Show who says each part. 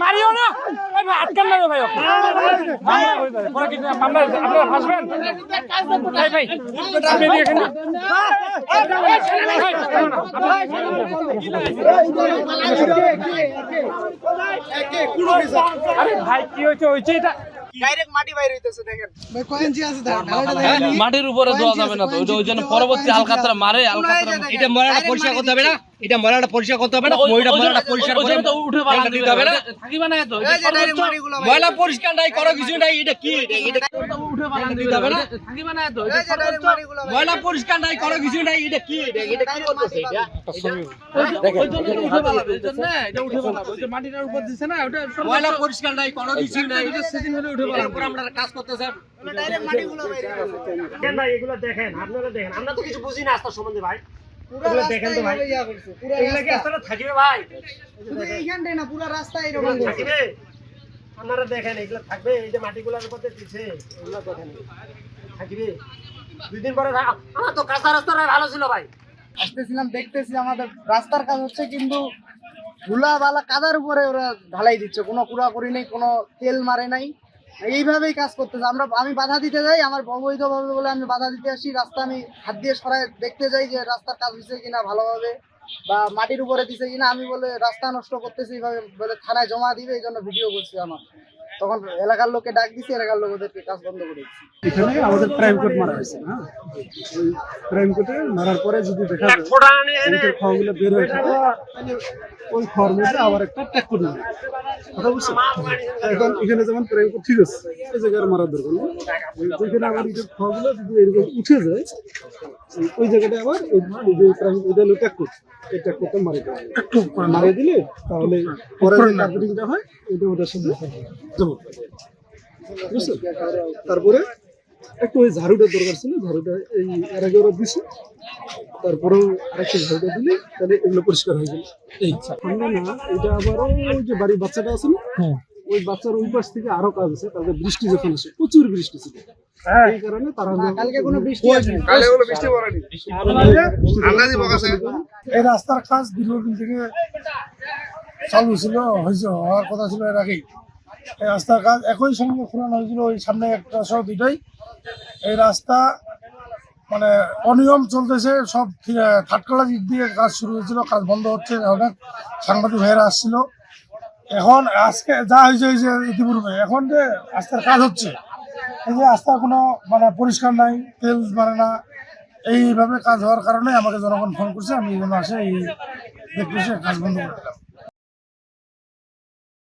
Speaker 1: Mario না এই ভাই আটকান না রে ভাই আপনারা ফাঁসবেন ভাই আরে ভাই কি হয়েছে হয়েছে এটা
Speaker 2: মাটির উপরে দেওয়া যাবে না তো ওইটা ওই জন্য পরবর্তী আলকাতরা মারে আলকাতরা
Speaker 3: এটা ময়লাটা পরিষ্কার করতে হবে না এটা ময়লাটা পরিষ্কার করতে হবে না ময়লা ময়লাটা পরিষ্কার করে
Speaker 2: তো উঠে পালা
Speaker 3: দিতে হবে না।
Speaker 2: থাকিবে না তো
Speaker 3: এই যে ডাইরেক্ট মাটিগুলো ময়লা পরিষ্কার নাই করো কিছু নাই এটা কি? এটা
Speaker 2: উঠে পালা দিতে হবে। না? থাকিবে না তো
Speaker 3: ময়লা পরিষ্কার নাই করো কিছু নাই এটা কি? এটা এটা কি করতেছে এটা?
Speaker 2: ওই জন্য উঠে পালা ওই জন্য এটা উঠে পালা ওই যে মাটিটার উপর দিছে না ওটা
Speaker 3: ময়লা পরিষ্কার নাই করো কিছু নাই।
Speaker 2: এটা সেদিন হলে উঠে পালা
Speaker 3: এরপর আমরা কাজ করতেছে ডাইরেক্ট মাটিগুলো বাইরে
Speaker 4: দেখেন ভাই এগুলো দেখেন আপনারা দেখেন। আমরা তো কিছু বুঝি না আস্তার সম্বন্ধে ভাই। এগুলো দেখেন তো ভাই। এগুলো কি আস্তাটা থাকিবে ভাই?
Speaker 3: এইখানটাই না পুরো রাস্তা এরকম
Speaker 4: থাকিবে? আপনারা দেখেন এগুলো থাকবে? এই যে মাটিগুলোর মধ্যে দিচ্ছে এগুলো দেখেন থাকিবে। দুই দিন পরে আমার তো কাঁচা রাস্তাটা ভালো ছিল ভাই।
Speaker 3: আসতেছিলাম দেখতেছি আমাদের রাস্তার কাজ হচ্ছে কিন্তু ধুলা বালা কাদার উপরে ওরা ঢালাই দিচ্ছে। কোনো কুড়া কুড়াকুড়ি নেই কোনো তেল মারে নাই। এইভাবেই কাজ করতেছে আমরা, আমি বাধা দিতে যাই, আমার অবৈধভাবে বলে আমি বাধা দিতে আসি। রাস্তা আমি হাত দিয়ে সরাই, দেখতে যাই যে রাস্তার কাজ হয়েছে কিনা ভালোভাবে বা মাটির উপরে দিছে কিনা। আমি বলে রাস্তা নষ্ট করতেছি এইভাবে বলে থানায় জমা দিবে এই জন্য ভিডিও করছি আমার। তখন এলাকার লোককে ডাক দিছি, এলাকার লোক ওদেরকে কাজ বন্ধ করে দিচ্ছি
Speaker 5: এখানে আমাদের প্রাইম কোর্ট মারা হয়েছে হ্যাঁ প্রাইম কোর্টে মারার পরে যদি দেখা খাওয়াগুলো বের হয়ে ওই আবার একটা ট্যাগ করে নেবে। এখন এখানে যেমন ঠিক আছে আবার উঠে যায় ওই- জায়গাটা আবার ওই যে হলো ট্যাগ কোর্ট এই মারিয়ে দিলে তাহলে পরে যে কার্পেটিংটা হয় ওটার জমা তারপরে একটু ওই ঝাড়ুটা দরকার ছিল ঝাড়ুটা এই এর আগে ওরা দিছে। তারপরেও আরেকটা ঝাড়ুটা দিলে তাহলে এগুলো পরিষ্কার হয়ে গেল এই। সামনে না এটা আবার ওই যে বাড়ির বাচ্চাটা আছে না? ওই বাচ্চার ওই পাশ থেকে আরও কাজ আছে তাদের বৃষ্টি যখন আসে প্রচুর বৃষ্টি ছিল। এই কারণে তারা
Speaker 3: কালকে কোনো বৃষ্টি আসেনি
Speaker 5: এই রাস্তার কাজ দীর্ঘদিন থেকে চালু ছিল হয়েছে হওয়ার কথা ছিল এর আগেই। এই রাস্তার কাজ একই সঙ্গে খোলানো হয়েছিল ওই সামনে একটা সহ দুইটাই। এই রাস্তা মানে অনিয়ম চলতেছে সব থাটকালা দিক দিয়ে কাজ শুরু হয়েছিল কাজ বন্ধ হচ্ছে অনেক সাংবাদিক ভাইয়েরা আসছিল। এখন আজকে যা হয়েছে ইতিপূর্বে। এখন যে রাস্তার কাজ হচ্ছে এই যে রাস্তা কোনো মানে পরিষ্কার নাই, তেল মানে না। এইভাবে কাজ হওয়ার কারণে আমাকে জনগণ ফোন করছে, আমি এই জন্য আসে এই দেখতেছি, কাজ বন্ধ করে দিলাম।